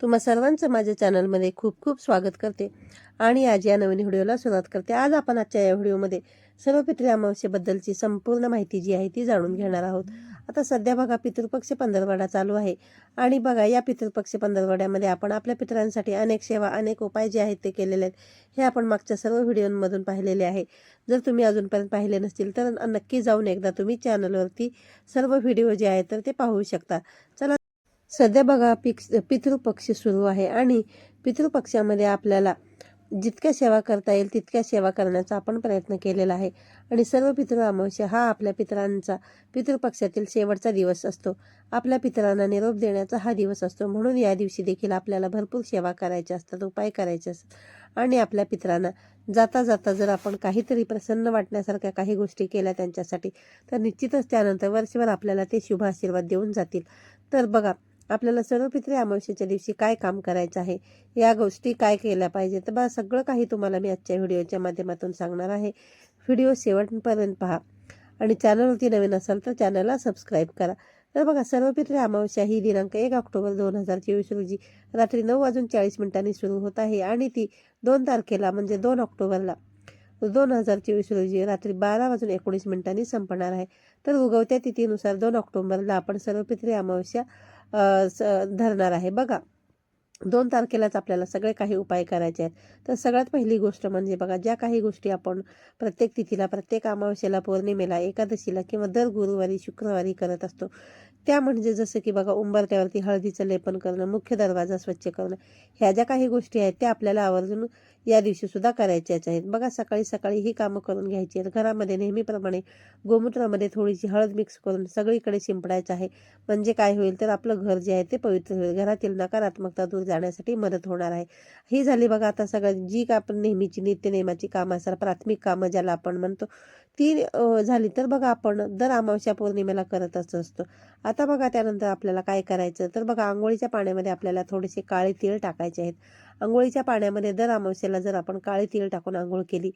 तुम्हा सर्वांचं माझ्या चॅनलमध्ये खूप खूप स्वागत करते. आणि आज या नवीन व्हिडिओला सुरुवात करते. आज आपण आजच्या या व्हिडिओमध्ये सर्व पितृ अमावस्येबद्दलची संपूर्ण माहिती जी आहे ती जाणून घेणार आहोत. आता सध्या बघा पितृपक्ष पंधरवडा चालू आहे. आणि बघा या पितृपक्ष पंधरवड्यामध्ये आपण आपल्या पितरांसाठी अनेक सेवा अनेक उपाय जे आहेत ते केलेले आहेत. हे आपण मागच्या सर्व व्हिडिओमधून पाहिलेले आहे. जर तुम्ही अजूनपर्यंत पाहिले नसतील तर नक्की जाऊन एकदा तुम्ही चॅनलवरती सर्व व्हिडिओ जे आहेत तर ते पाहू शकता. चला सध्या बघा पिक्स पितृपक्ष सुरू आहे आणि पितृपक्षामध्ये आपल्याला जितक्या सेवा करता येईल तितक्या सेवा करण्याचा आपण प्रयत्न केलेला आहे. आणि सर्व पितृ अमावस्या हा आपल्या पितरांचा पितृपक्षातील शेवटचा दिवस असतो. आपल्या पितरांना निरोप देण्याचा हा दिवस असतो. म्हणून या दिवशी देखील आपल्याला भरपूर सेवा करायच्या असतात उपाय करायचे असतात. आणि आपल्या पितरांना जाता जाता जर आपण काहीतरी प्रसन्न वाटण्यासारख्या काही गोष्टी केल्या त्यांच्यासाठी तर निश्चितच त्यानंतर वर्षभर आपल्याला ते शुभ आशीर्वाद देऊन जातील. तर बघा आपल्याला सर्व पित्री अमावस्येच्या दिवशी काय काम करायचं आहे या गोष्टी काय केल्या पाहिजे? तर बा सगळं काही तुम्हाला मी आजच्या व्हिडिओच्या माध्यमातून सांगणार आहे. व्हिडिओ शेवटपर्यंत पहा. आणि चॅनलवरती नवीन असाल तर चॅनलला सबस्क्राईब करा. तर बघा सर्व पित्री अमावस्या ही दिनांक एक ऑक्टोबर दोन हजार चोवीस रोजी रात्री नऊ वाजून चाळीस मिनिटांनी सुरू होत आहे. आणि ती दोन तारखेला म्हणजे दोन ऑक्टोबरला दोन हजार चोवीस रोजी रात्री बारा वाजून एकोणीस मिनिटांनी संपणार आहे. तर उगवत्या तिथीनुसार दोन ऑक्टोबरला आपण सर्वपित्री अमावस्या स धरणार आहे. बघा दोन तारखेलाच आपल्याला सगळे काही उपाय करायचे आहेत. तर सगळ्यात पहिली गोष्ट म्हणजे बघा ज्या काही गोष्टी आपण प्रत्येक तिथीला प्रत्येक अमावस्येला पौर्णिमेला एकादशीला किंवा दर गुरुवारी शुक्रवारी करत असतो त्या म्हणजे जसं की बघा उंबरत्यावरती हळदीचं लेपन करणं मुख्य दरवाजा स्वच्छ करणं ह्या ज्या काही गोष्टी आहेत त्या आपल्याला आवर्जून या दिवशी सुद्धा करायच्याच आहेत. बघा सकाळी सकाळी ही कामं करून घ्यायची आहेत. घरामध्ये नेहमीप्रमाणे गोमूत्रामध्ये थोडीशी हळद मिक्स करून सगळीकडे शिंपडायचं आहे. म्हणजे काय होईल तर आपलं घर जे आहे ते पवित्र होईल. घरातील नकारात्मकता दूर जाण्यासाठी मदत होणार आहे. ही झाली बघा आता सगळ्यात जी का आपण नेहमीची नित्यनेमाची कामं असणार प्राथमिक कामं ज्याला आपण म्हणतो ती झाली तर बघा आपण दर अमावस्या पौर्णिमेला करतच असतो. आता बघा त्यानंतर आपल्याला काय करायचं? तर बघा आंघोळीच्या पाण्यामध्ये आपल्याला थोडेसे काळे तीळ टाकायचे आहेत. आंघोळीच्या पाण्यामध्ये दर अमावस्येला जर आपण काळे तीळ टाकून आंघोळ केली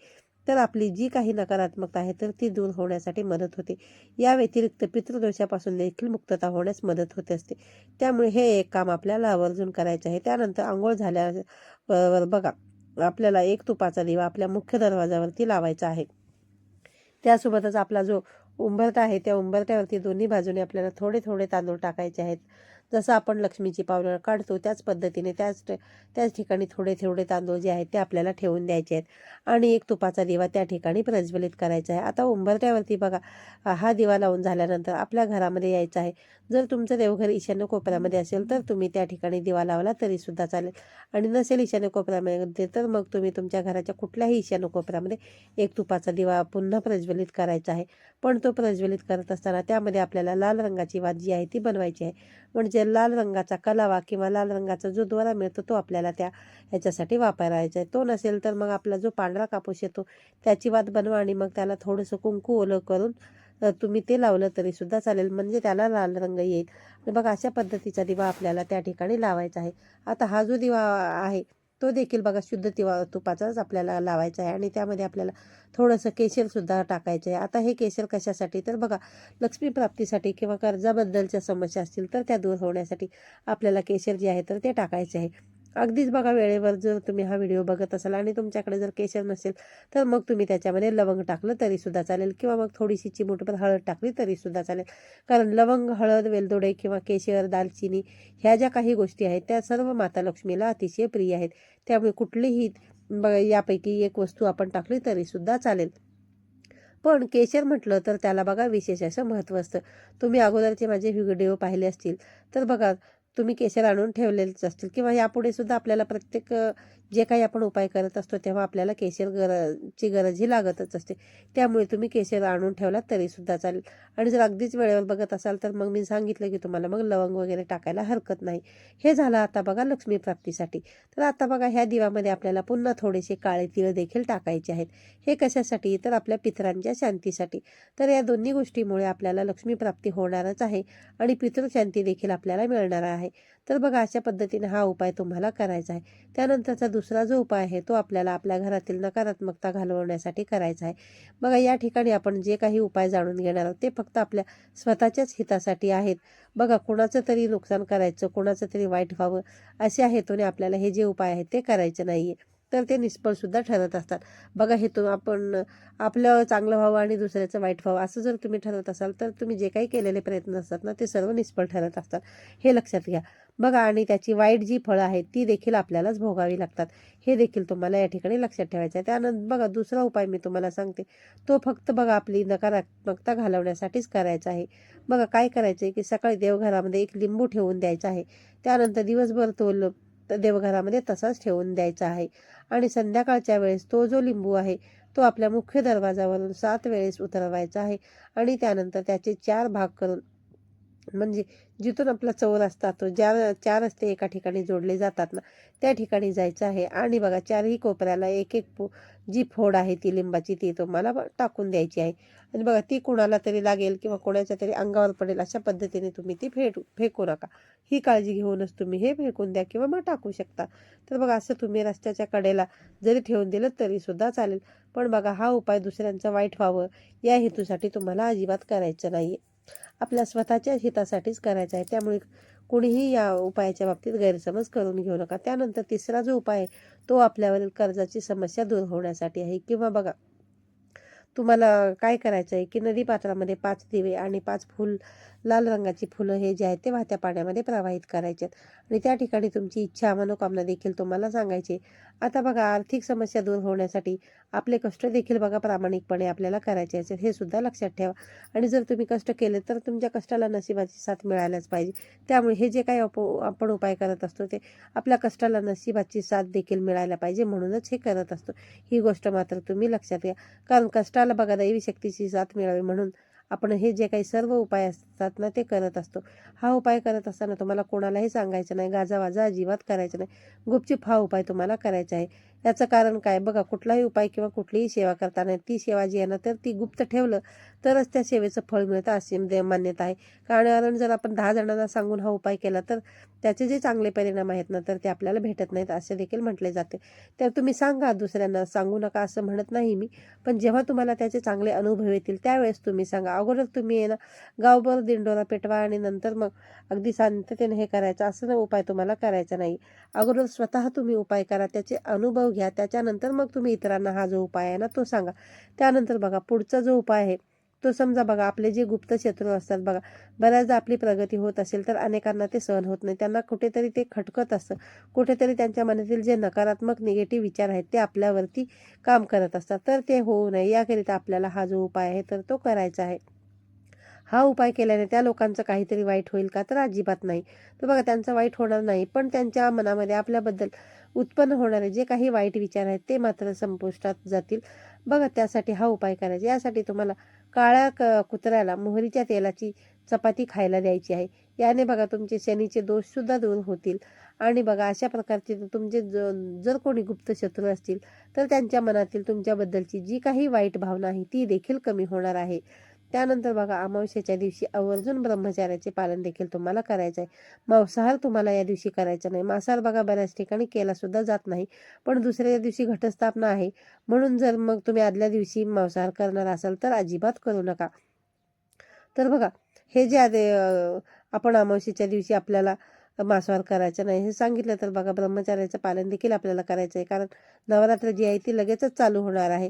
तर आपली जी काही नकारात्मकता आहे तर ती दूर होण्यासाठी मदत होते. या व्यतिरिक्त पितृदोषापासून देखील मुक्तता होण्यास मदत होत असते. त्यामुळे हे एक काम आपल्याला आवर्जून करायचं आहे. त्यानंतर आंघोळ झाल्यावर बघा आपल्याला एक तुपाचा दिवा आपल्या मुख्य दरवाजावरती लावायचा आहे. त्यासोबतच आपला जो उंबरटा आहे त्या उंबरट्यावरती दोन्ही बाजूने आपल्याला थोडे थोडे तांदूळ टाकायचे आहेत. जसं आपण लक्ष्मीची पावलं काढतो त्याच पद्धतीने त्याच त्याच ठिकाणी थोडे थोडे तांदूळ जे आहेत ते आपल्याला ठेवून द्यायचे आहेत. आणि एक तुपाचा दिवा त्या ठिकाणी प्रज्वलित करायचा आहे. आता उंबरट्यावरती बघा हा दिवा लावून झाल्यानंतर आपल्या घरामध्ये यायचं आहे. जर तुमचं देवघर ईशान्य कोपऱ्यामध्ये असेल तर तुम्ही त्या ठिकाणी दिवा लावला तरीसुद्धा चालेल. आणि नसेल ईशान्य कोपऱ्यामध्ये तर मग तुम्ही तुमच्या घराच्या कुठल्याही ईशान्य कोपऱ्यामध्ये एक तुपाचा दिवा पुन्हा प्रज्वलित करायचा आहे. पण तो प्रज्वलित करत असताना त्यामध्ये आपल्याला लाल रंगाची वात जी आहे ती बनवायची आहे. म्हणजे लाल रंगाचा कलावा किंवा लाल रंगाचा जो दोरा मिळतो तो आपल्याला त्या ह्याच्यासाठी वापरायचा आहे. तो नसेल तर मग आपला जो पांढरा कापूस येतो त्याची वात बनवा आणि मग त्याला थोडंसं कुंकू ओलं करून तुम्ही ते लावलं तरी सुद्धा चालेल. म्हणजे त्याला लाल रंग येईल. आणि बघा अशा पद्धतीचा दिवा आपल्याला त्या ठिकाणी लावायचा आहे. आता हा जो दिवा आहे तो देखील बघा शुद्ध तिवा तुपाचाच आपल्याला लावायचा आहे आणि त्यामध्ये आपल्याला थोडंसं केशरसुद्धा टाकायचं आहे. आता हे केशर कशासाठी? तर बघा लक्ष्मी प्राप्तीसाठी किंवा कर्जाबद्दलच्या समस्या असतील तर त्या दूर होण्यासाठी आपल्याला केशर जे आहे तर ते टाकायचे आहे. अगदीच बघा वेळेवर जर तुम्ही हा व्हिडिओ बघत असाल आणि तुमच्याकडे जर केशर नसेल तर मग तुम्ही त्याच्यामध्ये लवंग टाकलं तरीसुद्धा चालेल किंवा मग थोडीशी चिमूटभर हळद टाकली तरीसुद्धा चालेल. कारण लवंग हळद वेलदोडे किंवा केशर दालचिनी ह्या ज्या काही गोष्टी आहेत त्या सर्व माता लक्ष्मीला अतिशय प्रिय आहेत. त्यामुळे कुठलीही ब यापैकी एक वस्तू आपण टाकली तरीसुद्धा चालेल. पण केशर म्हटलं तर त्याला बघा विशेष असं महत्त्व असतं. तुम्ही अगोदरचे माझे व्हिडिओ पाहिले असतील तर बघा तुम्ही केशर आणून ठेवलेलेच असतील किंवा यापुढे सुद्धा आपल्याला प्रत्येक जे काही आपण उपाय करत असतो तेव्हा आपल्याला केशर गरजची गरज ही लागतच असते. त्यामुळे तुम्ही केशर आणून ठेवलात तरीसुद्धा चालेल. आणि जर अगदीच वेळेवर बघत असाल तर मग मी सांगितलं की तुम्हाला मग लवंग वगैरे टाकायला हरकत नाही. हे झालं आता बघा लक्ष्मी प्राप्तीसाठी. तर आता बघा ह्या दिवामध्ये आपल्याला पुन्हा थोडेसे काळे तिळ देखील टाकायचे आहेत. हे कशासाठी? तर आपल्या पितरांच्या शांतीसाठी. तर या दोन्ही गोष्टीमुळे आपल्याला लक्ष्मीप्राप्ती होणारच आहे आणि पितृशांती देखील आपल्याला मिळणार आहे. तर बघा अशा पद्धतीने हा उपाय तुम्हाला करायचा आहे. त्यानंतरचा दुसरा जो उपाय आहे तो आपल्याला आपल्या घरातील नकारात्मकता घालवण्यासाठी करायचा आहे. बघा या ठिकाणी आपण जे काही उपाय जाणून घेणार आहोत ते फक्त आपल्या स्वतःच्याच हितासाठी आहेत. बघा कोणाचं तरी नुकसान करायचं कोणाचं तरी वाईट व्हावं असे हेतूने आपल्याला हे जे उपाय आहेत ते करायचे नाही आहे तर ते निष्फळसुद्धा ठरत असतात. बघा हेतू आपण आपलं चांगलं व्हावं आणि दुसऱ्याचं वाईट व्हावं असं जर तुम्ही ठरत असाल तर तुम्ही जे काही केलेले प्रयत्न असतात ना ते सर्व निष्फळ ठरत असतात. हे लक्षात घ्या. बघा आणि त्याची वाईट जी फळं आहेत ती देखील आपल्यालाच भोगावी लागतात. हे देखील तुम्हाला या ठिकाणी लक्षात ठेवायचं आहे. त्यानंतर बघा दुसरा उपाय मी तुम्हाला सांगते. तो फक्त बघा आपली नकारात्मकता घालवण्यासाठीच करायचा आहे. बघा काय करायचं आहे की सकाळी देवघरामध्ये एक लिंबू ठेवून द्यायचा आहे. त्यानंतर दिवसभर तो देवघरामध्ये तसाच ठेवून द्यायचा आहे. आणि संध्याकाळच्या वेळेस तो जो लिंबू आहे तो आपल्या मुख्य दरवाजावरून सात वेळेस उतरवायचा आहे. आणि त्यानंतर त्याचे चार भाग करून म्हणजे जिथून आपला चौर असतात तो ज्या चार रस्ते एका ठिकाणी जोडले जातात ना त्या ठिकाणी जायचं आहे. आणि बघा चारही कोपऱ्याला एक एक पो जी फोड आहे ती लिंबाची ती तुम्हाला टाकून द्यायची आहे. आणि बघा ती कुणाला तरी लागेल किंवा कोणाच्या तरी अंगावर पडेल अशा पद्धतीने तुम्ही ती फेट फेकू नका. ही काळजी घेऊनच तुम्ही हे फेकून द्या किंवा मग टाकू शकता. तर बघा असं तुम्ही रस्त्याच्या कडेला जरी ठेवून दिलं तरी सुद्धा चालेल. पण बघा हा उपाय दुसऱ्यांचं वाईट व्हावं या हेतूसाठी तुम्हाला अजिबात करायचं नाही आपल्या स्वतःच्या हितासाठीच करायचं आहे. त्यामुळे कुणीही या उपायाच्या बाबतीत गैरसमज करून घेऊ नका. त्यानंतर तिसरा जो उपाय आहे तो आपल्यावरील कर्जाची समस्या दूर होण्यासाठी आहे. किंवा बघा तुम्हाला काय करायचं आहे की नदी पात्रामध्ये पाच दिवे आणि पाच फुल लाल रंगाची फुलं हे जे आहेत ते वाहत्या पाण्यामध्ये प्रवाहित करायचे आहेत. आणि त्या ठिकाणी तुमची इच्छा मनोकामना देखील तुम्हाला सांगायची आता बघा आर्थिक समस्या दूर होण्यासाठी आपले कष्ट देखील बघा प्रामाणिकपणे आपल्याला करायचे असेल हे सुद्धा लक्षात ठेवा. आणि जर तुम्ही कष्ट केले तर तुमच्या कष्टाला नशिबाची साथ मिळायलाच पाहिजे. त्यामुळे हे जे काही आपण उपाय करत असतो ते आपल्या कष्टाला नशिबाची साथ देखील मिळायला पाहिजे म्हणूनच हे करत असतो. ही गोष्ट मात्र तुम्ही लक्षात घ्या. कारण कष्टाला बघा दैवी शक्तीची साथ मिळावी म्हणून आपण हे जे काही सर्व उपाय असतात ना ते करत असतो. हा उपाय करत असताना तुम्हाला कोणालाही सांगायचं नाही गाजावाजा अजिबात करायचं नाही. गुपचूप हा उपाय तुम्हाला करायचा आहे. याचं कारण काय? बघा कुठलाही उपाय किंवा कुठलीही सेवा करताना ती सेवा जी आहे ना तर ती गुप्त ठेवलं तरच त्या सेवेचं फळ मिळतं अशी दे- मान्यता आहे. कारण जर आपण दहा जणांना सांगून हा उपाय केला तर त्याचे जे चांगले परिणाम आहेत ना तर ते आपल्याला भेटत नाहीत असे देखील म्हटले जाते. तर तुम्ही सांगा दुसऱ्यांना सांगू नका असं म्हणत नाही मी पण जेव्हा तुम्हाला त्याचे चांगले अनुभव येतील त्यावेळेस तुम्ही सांगा. अगोदर तुम्ही ना गावभर दिंडोरा पेटवा आणि नंतर मग अगदी शांततेने हे करायचं असं ना उपाय तुम्हाला करायचा नाही. अगोदर स्वतः तुम्ही उपाय करा त्याचे अनुभव घ्या. त्याच्यानंतर मग तुम्ही इतरांना हा जो उपाय आहे ना तो सांगा. त्यानंतर बघा पुढचा जो उपाय आहे तो समजा बघा आपले जे गुप्त शत्रू असतात बघा बऱ्याचदा आपली प्रगती होत असेल तर अनेकांना ते सहन होत नाही. त्यांना कुठेतरी ते खटकत असतं. कुठेतरी त्यांच्या मनातील जे नकारात्मक निगेटिव्ह विचार आहेत ते आपल्यावरती काम करत असतात. तर ते होऊ नये. याकरिता आपल्याला हा जो उपाय आहे तर तो करायचा आहे. हा उपाय केल्याने त्या लोकांचं काहीतरी वाईट होईल का तर अजिबात नाही. तर बघा त्यांचं वाईट होणार नाही पण त्यांच्या मनामध्ये आपल्याबद्दल उत्पन्न होणारे जे काही वाईट विचार आहेत ते मात्र संपुष्टात जातील. बघा त्यासाठी हा उपाय करायचा. यासाठी तुम्हाला काळ्या क कुत्र्याला मोहरीच्या तेलाची चपाती खायला द्यायची आहे. याने बघा तुमचे शनीचे दोषसुद्धा दूर होतील. आणि बघा अशा प्रकारचे तुमचे ज जर कोणी गुप्त शत्रू असतील तर त्यांच्या मनातील तुमच्याबद्दलची जी काही वाईट भावना आहे ती देखील कमी होणार आहे. त्यानंतर बघा अमावस्याच्या दिवशी आवर्जून ब्रह्मचार्याचे पालन देखील तुम्हाला करायचं आहे मांसाहार तुम्हाला या दिवशी करायचा नाही. मांसाहार बघा बऱ्याच ठिकाणी केला सुद्धा जात नाही. पण दुसऱ्या दिवशी घटस्थापना आहे. म्हणून जर मग तुम्ही आदल्या दिवशी मांसाहार करणार असाल तर अजिबात करू नका. तर बघा हे जे आधी आपण अमावस्येच्या दिवशी आपल्याला मांसाहार करायचं नाही हे सांगितलं तर बघा ब्रह्मचार्याचं पालन देखील आपल्याला करायचं आहे कारण नवरात्र जी आहे ती लगेचच चालू होणार आहे.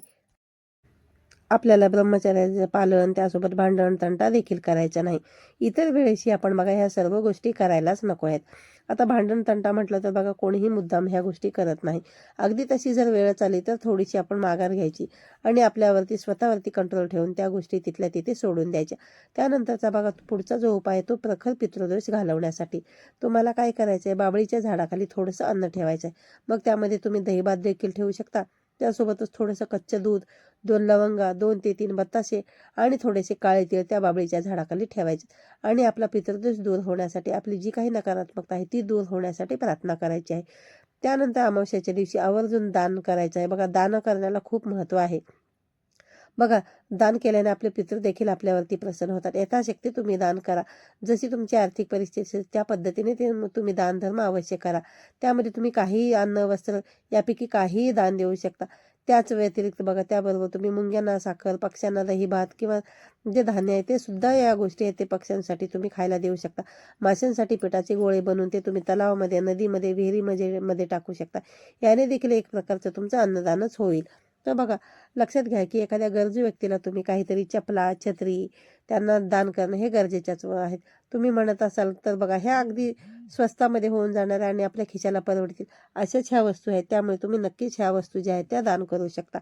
आपल्याला ब्रह्मचार्याचं पालन त्यासोबत भांडण तंटा देखील करायचा नाही. इतर वेळेशी आपण बघा ह्या सर्व गोष्टी करायलाच नको आहेत. आता भांडण तंटा म्हटलं तर बघा कोणीही मुद्दाम ह्या गोष्टी करत नाही. अगदी तशी जर वेळ आली तर थोडीशी आपण माघार घ्यायची आणि आपल्यावरती स्वतःवरती कंट्रोल ठेवून त्या गोष्टी तिथल्या तिथे सोडून द्यायच्या. त्यानंतरचा बघा पुढचा जो उपाय आहे तो प्रखर पितृदोष घालवण्यासाठी. तुम्हाला काय करायचं आहे बाबळीच्या झाडाखाली थोडंसं अन्न ठेवायचं आहे मग त्यामध्ये तुम्ही दहीभात देखील ठेवू शकता. त्यासोबतच थोडंसं कच्चं दूध दोन लवंगा दोन ते तीन बत्तासे आणि थोडेसे काळे तीळ त्या बाबळीच्या झाडाखाली ठेवायचे. आणि आपला पितृदोष दूर होण्यासाठी आपली जी काही नकारात्मकता आहे ती दूर होण्यासाठी प्रार्थना करायची आहे. त्यानंतर अमावस्याच्या दिवशी आवर्जून दान करायचं आहे. बघा दान करण्याला खूप महत्त्व आहे. बघा दान केल्याने आपले पितृ देखील आपल्यावरती प्रसन्न होतात. यथाशक्ती तुम्ही दान करा. जशी तुमची आर्थिक परिस्थिती असेल त्या पद्धतीने ते तुम्ही दान धर्म अवश्य करा. त्यामध्ये तुम्ही काहीही अन्न वस्त्र यापैकी काहीही दान देऊ शकता. त्याच व्यतिरिक्त बघा त्याबरोबर तुम्ही मुंग्यांना साखर पक्ष्यांना दही भात किंवा जे धान्य आहे ते सुद्धा या गोष्टी आहेत ते पक्ष्यांसाठी तुम्ही खायला देऊ शकता. माशांसाठी पिठाचे गोळे बनवून ते तुम्ही तलावामध्ये नदीमध्ये विहिरीमध्ये मध्ये टाकू शकता. याने देखील एक प्रकारचं तुमचं अन्नदानच होईल. तर बघा लक्षात घ्या की एखाद्या गरजू व्यक्तीला तुम्ही काहीतरी चपला छत्री त्यांना दान करणं हे गरजेच्याच आहेत. तुम्ही म्हणत असाल तर बघा ह्या अगदी स्वस्तामध्ये होऊन जाणाऱ्या आणि आपल्या खिशाला परवडतील अशाच ह्या वस्तू आहेत. त्यामुळे तुम्ही नक्कीच ह्या वस्तू ज्या आहेत त्या दान करू शकता.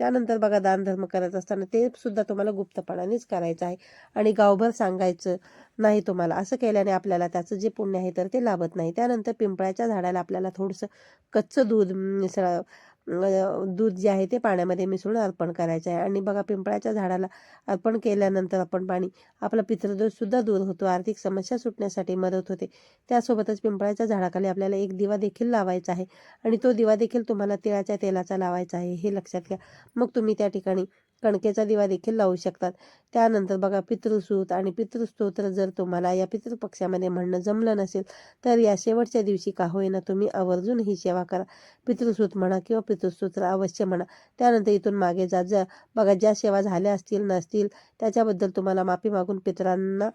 त्यानंतर बघा दान धर्म करत असताना ते सुद्धा तुम्हाला गुप्तपणानेच करायचं आहे आणि गावभर सांगायचं नाही तुम्हाला. असं केल्याने आपल्याला त्याचं जे पुण्य आहे तर ते लाभत नाही. त्यानंतर पिंपळाच्या झाडाला आपल्याला थोडंसं कच्चं दूध मिसळ दूध जे आहे ते पाण्यामध्ये मिसळून अर्पण करायचं आहे. आणि बघा पिंपळाच्या झाडाला अर्पण केल्यानंतर आपण पाणी आपला पितृदोषसुद्धा दूर होतो. आर्थिक समस्या सुटण्यासाठी मदत होते. त्यासोबतच पिंपळाच्या झाडाखाली आपल्याला एक दिवा देखील लावायचा आहे. आणि तो दिवा देखील तुम्हाला तिळाच्या तेलाचा लावायचा आहे हे लक्षात घ्या. मग तुम्ही त्या ठिकाणी कणकेचा दिवा देखील लावू शकतात. त्यानंतर बघा पितृसूत आणि पितृस्तोत्र जर तुम्हाला या पितृपक्षामध्ये म्हणणं जमलं नसेल तर या शेवटच्या दिवशी का होईना तुम्ही आवर्जून ही सेवा करा. पितृसूत म्हणा किंवा पितृस्तोत्र अवश्य म्हणा. त्यानंतर इथून मागे जा जा. बघा ज्या सेवा झाल्या असतील नसतील त्याच्याबद्दल तुम्हाला माफी मागून पितरांना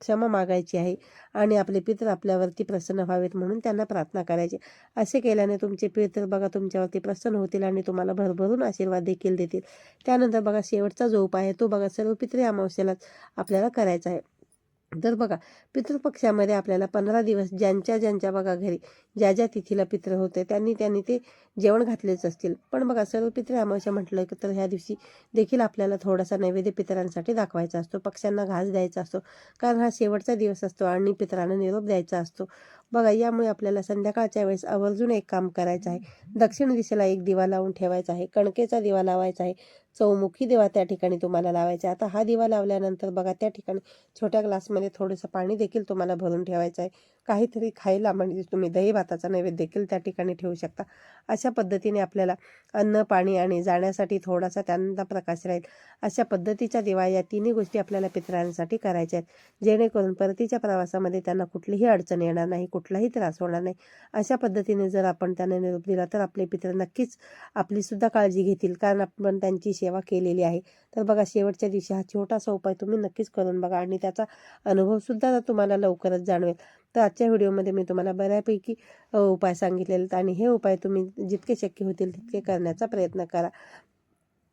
क्षमा मागायची आहे आणि आपले पितर आपल्यावरती प्रसन्न व्हावेत म्हणून त्यांना प्रार्थना करायची. असे केल्याने तुमचे पितर बघा तुमच्यावरती प्रसन्न होतील आणि तुम्हाला भरभरून आशीर्वाद देखील देतील. त्यानंतर बघा शेवटचा जो उपाय आहे. तो बघा सर्व पितरी अमावस्येलाच आपल्याला करायचा आहे. तर बघा पितृपक्षामध्ये आपल्याला पंधरा दिवस ज्यांच्या ज्यांच्या बघा घरी ज्या ज्या तिथीला पित्र होते त्यांनी त्यांनी ते जेवण घातलेच असतील. पण बघा सर्व पित्र अमावस्या म्हटलं तर ह्या दिवशी देखील आपल्याला थोडासा नैवेद्य पितरांसाठी दाखवायचा असतो पक्ष्यांना घास द्यायचा असतो कारण हा शेवटचा दिवस असतो आणि पितरांना निरोप द्यायचा असतो. बघा यामुळे आपल्याला संध्याकाळच्या वेळेस आवर्जून एक काम करायचं आहे. दक्षिण दिशेला एक दिवा लावून ठेवायचा आहे. कणकेचा दिवा लावायचा आहे. चौमुखी दिवा त्या ठिकाणी तुम्हाला लावायचा आहे. आता हा दिवा लावल्यानंतर बघा त्या ठिकाणी छोट्या ग्लासमध्ये थोडंसं पाणी देखील तुम्हाला भरून ठेवायचं आहे. काहीतरी खायला म्हणजे तुम्ही दही भाताचा नैवेद्य देखील त्या ठिकाणी ठेवू शकता. अशा पद्धतीने आपल्याला अन्न पाणी आणि जाण्यासाठी थोडासा त्यांना प्रकाश राहील. अशा पद्धतीच्या दिवा या तिन्ही गोष्टी आपल्याला पितरांसाठी करायच्या आहेत. जेणेकरून परतीच्या प्रवासामध्ये त्यांना कुठलीही अडचण येणार नाही कुठलाही त्रास होणार नाही. अशा पद्धतीने जर आपण त्यांना निरोप दिला तर आपले पित्र नक्कीच आपली सुद्धा काळजी घेतील. कारण आपण त्यांची सेवा केलेली आहे. तर बघा शेवटच्या दिवशी हा छोटासा उपाय तुम्ही नक्कीच करून बघा आणि त्याचा अनुभव सुद्धा तुम्हाला लवकरच जाणवेल. तर आजच्या व्हिडिओमध्ये मी तुम्हाला बऱ्यापैकी उपाय सांगितलेले आहेत आणि हे उपाय तुम्ही जितके शक्य होतील तितके करण्याचा प्रयत्न करा.